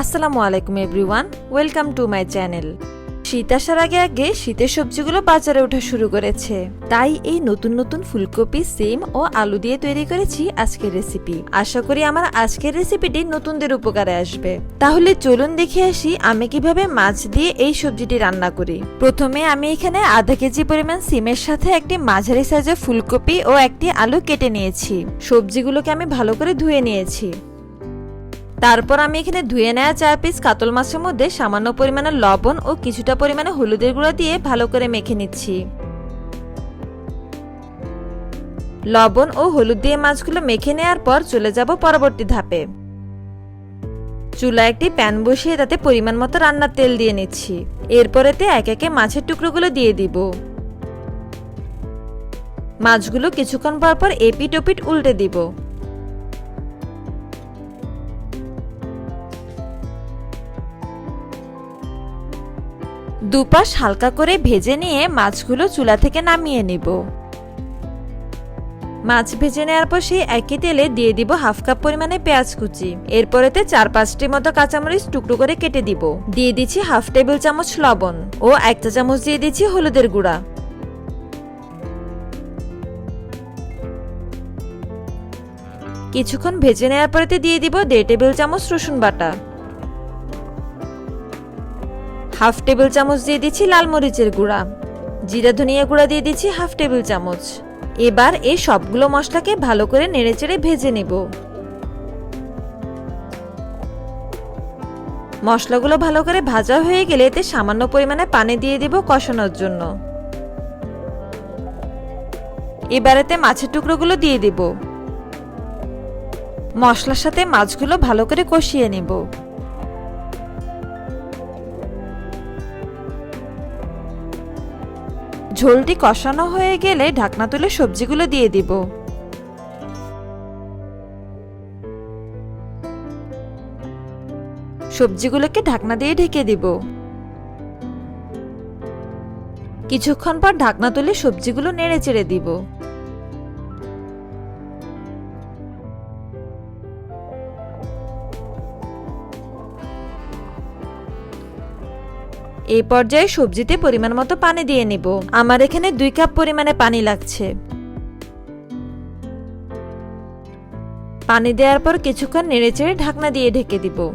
আসসালামু আলাইকুম everyone, welcome to my channel. শীত আসার আগে আগে শীতের সবজিগুলো বাজারে ওঠা শুরু করেছে। তাই এই নতুন নতুন ফুলকপি, সিম ও আলু দিয়ে তৈরি করেছি আজকের রেসিপি। আশা করি আমার আজকের রেসিপিটি নতুনদের উপকারে আসবে। তাহলে চলুন দেখে আসি আমি কীভাবে মাছ দিয়ে এই সবজিটি রান্না করি। প্রথমে আমি এখানে আধা কেজি পরিমাণ সিমের সাথে একটি মাঝারি সাইজের ফুলকপি ও একটি আলু কেটে নিয়েছি। সবজিগুলোকে আমি ভালো করে ধুয়ে নিয়েছি। তারপর আমি এখানে ধুয়ে নেওয়া চার পিস কাতল মাছের মধ্যে সামান্য পরিমাণে লবণ ও কিছুটা পরিমাণে হলুদের গুঁড়া দিয়ে ভালো করে মেখে নিচ্ছি। লবণ ও হলুদ দিয়ে মাছগুলো মেখে নেওয়ার পর চলে যাব পরবর্তী ধাপে। চুলা একটি প্যান বসিয়ে তাতে পরিমাণ মতো রান্নার তেল দিয়ে নিচ্ছি। এরপরেতে এক একে মাছের টুকরোগুলো দিয়ে দিব। মাছগুলো কিছুক্ষণ পর পর এপিট ওপিট উল্টে দিব। দুপাশ হালকা করে ভেজে নিয়ে মাছগুলো চুলা থেকে নামিয়ে নিব। মাছ ভেজে নেওয়ার পর সেই একই তেলে দিয়ে দিব হাফ কাপ পরিমাণে পেঁয়াজ কুচি। এরপরেতে চার পাঁচটি মতো কাঁচামরিচ টুকরো করে কেটে দিব। দিয়ে দিচ্ছি হাফ টেবিল চামচ লবণ ও এক চা চামচ দিয়ে দিচ্ছি হলুদের গুঁড়া। কিছুক্ষণ ভেজে নেওয়ার পরেতে দিয়ে দিব দেড় টেবিল চামচ রসুন বাটা। হাফ টেবিল চামচ দিয়ে দিচ্ছি লাল মরিচের গুঁড়া। জিরা ধনিয়া গুঁড়া দিয়ে দিচ্ছি হাফ টেবিল চামচ। এবার এই সবগুলো মশলাকে ভালো করে নেড়েচেড়ে ভেজে নেব। মশলাগুলো ভালো করে ভাজা হয়ে গেলে এতে সামান্য পরিমাণে পানি দিয়ে দিব কষানোর জন্য। এবারেতে মাছের টুকরোগুলো দিয়ে দিব। মশলার সাথে মাছগুলো ভালো করে কষিয়ে নেব। ঝোলটি কষানো হয়ে গেলে ঢাকনা তুলে সবজিগুলো দিয়ে দিব। সবজিগুলোকে ঢাকনা দিয়ে ঢেকে দিব। কিছুক্ষণ পর ঢাকনা তুলে সবজিগুলো নেড়ে চেড়ে দিব। এই পর্যায়ে সবজিতে পরিমাণ মতো পানি দিয়ে নিব। আমার এখানে দুই কাপ পরিমাণে পানি লাগছে। পানি দেওয়ার পর কিছুক্ষণ নেড়েচেড়ে ঢাকনা দিয়ে ঢেকে দিব।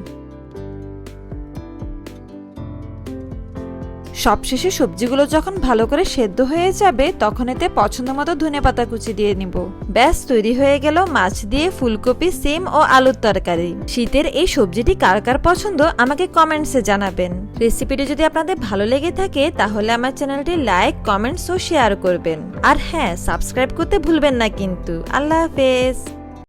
সবশেষে সবজিগুলো যখন ভালো করে সেদ্ধ হয়ে যাবে, তখন এতে পছন্দ মতো ধনে পাতা কুচি দিয়ে নিব। ব্যাস, তৈরি হয়ে গেল মাছ দিয়ে ফুলকপি, সিম ও আলুর তরকারি। শীতের এই সবজিটি কার কার পছন্দ আমাকে কমেন্টসে জানাবেন। রেসিপিটি যদি আপনাদের ভালো লেগে থাকে, তাহলে আমার চ্যানেলটি লাইক কমেন্টস ও শেয়ার করবেন। আর হ্যাঁ সাবস্ক্রাইব করতে ভুলবেন না কিন্তু। আল্লাহ হাফেজ।